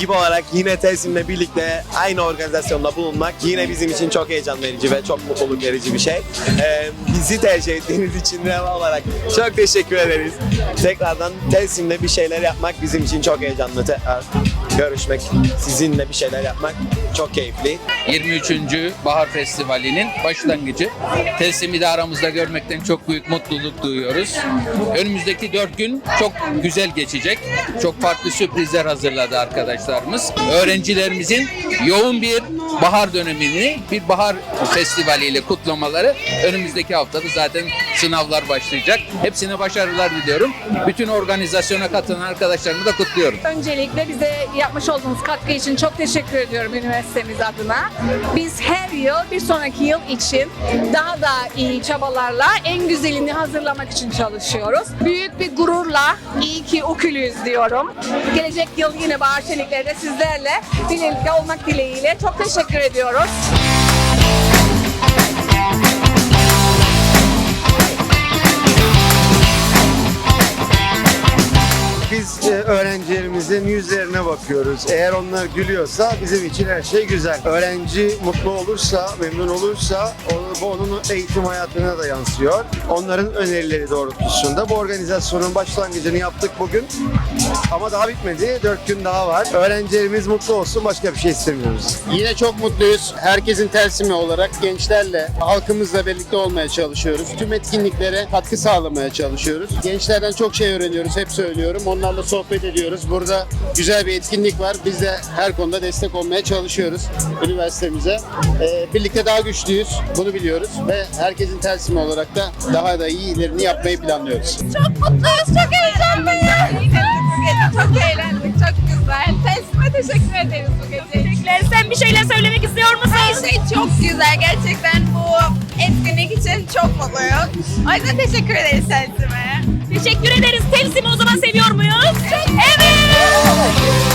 ekip olarak yine Telsim'le birlikte aynı organizasyonda bulunmak yine bizim için çok heyecan verici ve çok mutluluk verici bir şey. Ee, bizi tercih ettiğiniz için de olarak çok teşekkür ederiz. Tekrardan Telsim'le bir şeyler yapmak bizim için çok heyecanlı. Tekrar görüşmek, sizinle bir şeyler yapmak çok keyifli. 23. Bahar Festivali'nin başlangıcı. Teslim'i de aramızda görmekten çok büyük mutluluk duyuyoruz. Önümüzdeki 4 gün çok güzel geçecek. Çok farklı sürprizler hazırladı arkadaşlarımız. Öğrencilerimizin yoğun bir bahar dönemini bir bahar festivaliyle kutlamaları önümüzdeki haftada zaten sınavlar başlayacak. Hepsine başarılar diliyorum. Bütün organizasyona katılan arkadaşlarımı da kutluyorum. Öncelikle bize yapmış olduğunuz katkı için çok teşekkür ediyorum üniversitemiz adına. Biz her yıl bir sonraki yıl için daha da iyi çabalarla en güzelini hazırlamak için çalışıyoruz. Büyük bir gururla iyi ki okülüyüz diyorum. Gelecek yıl yine bahar şenliklerinde sizlerle birlikte olmak dileğiyle çok teşekkür ediyoruz. Biz e, öğrencilerimizin yüzlerine bakıyoruz. Eğer onlar gülüyorsa bizim için her şey güzel. Öğrenci mutlu olursa, memnun olursa bu onun eğitim hayatına da yansıyor. Onların önerileri doğrultusunda bu organizasyonun başlangıcını yaptık bugün. Ama daha bitmedi. Dört gün daha var. Öğrencilerimiz mutlu olsun. Başka bir şey istemiyoruz. Yine çok mutluyuz. Herkesin tersimi olarak gençlerle, halkımızla birlikte olmaya çalışıyoruz. Tüm etkinliklere katkı sağlamaya çalışıyoruz. Gençlerden çok şey öğreniyoruz, hep söylüyorum. Onlarla sohbet ediyoruz. Burada güzel bir etkinlik var. Biz de her konuda destek olmaya çalışıyoruz üniversitemize. Ee, birlikte daha güçlüyüz, bunu biliyoruz. Ve herkesin tersimi olarak da daha da iyilerini yapmayı planlıyoruz. Çok mutluyuz, çok heyecanlıyız. Çok eğlendik, çok güzel. Teslime teşekkür ederiz bu gece için. Sen bir şeyler söylemek istiyor musun? Her şey çok güzel. Gerçekten bu etkinlik için çok mutluyum. O yüzden teşekkür ederiz Teslime. Teşekkür ederiz. Telsim'i o zaman seviyor Thank you.